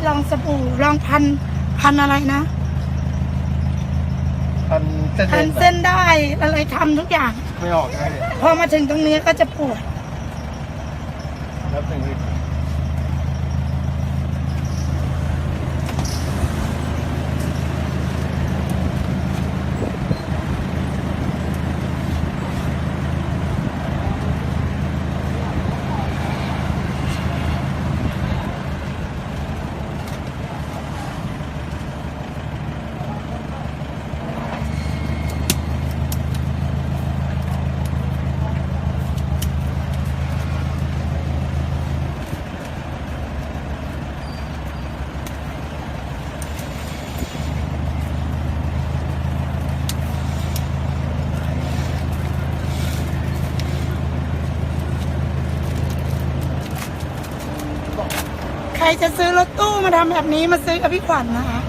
อะไรลองสบู่ลองพันพันอะไรนะพันเส้นพันเส้เส้นนได้อะไรทำทุกอย่าง ไม่ออกนะพี่พอมาถึงตรงนี้ก็จะปวดแล้วถึง จะซื้อรถตู้มาทำแบบนี้มาซื้อกับพี่ขวัญนะคะ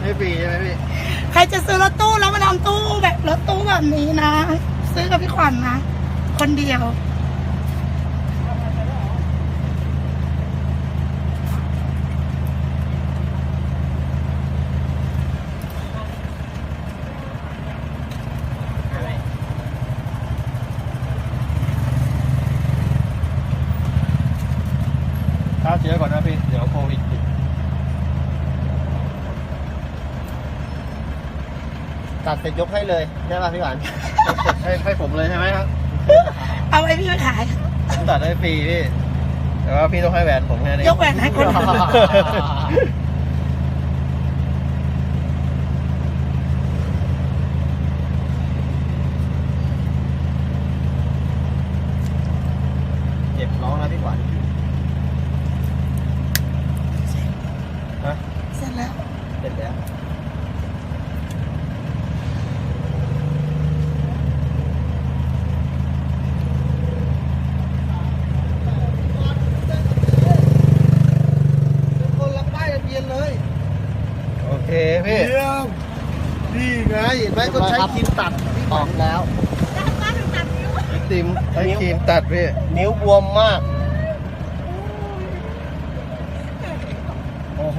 ไม่ฟรีใช่ไหมพี่ใครจะซื้อรถตู้แล้วมาทำตู้แบบรถตู้แบบนี้นะ ซื้อกับพี่ขวัญนะ คนเดียว ฆ่าเชื้อก่อนนะพี่ เดี๋ยวโควิดติดตัดเสร็จยกให้เลยใช่ป่ะพี่หวาน ให้ให้ผมเลยใช่ไหมครับ เอาไว้พี่ไปขาย ผมตัดให้ฟรีพี่ แต่ว่าพี่ต้องให้แหวนผมแค่นี้ ยกแหวนให้คนอื่น เจ็บร้องนะพี่หวาน ฮะ เสร็จแล้ว เสร็จแล้ว คนรับป้ายทะ เบียนเลย โอเคพี่ เยี่ยมนี่ไงเห็นไหมก็ใช้ครีมตัดออกแล้วไอติมไอครีมตัดพี่ นิ้วบวมมาก โอ้โห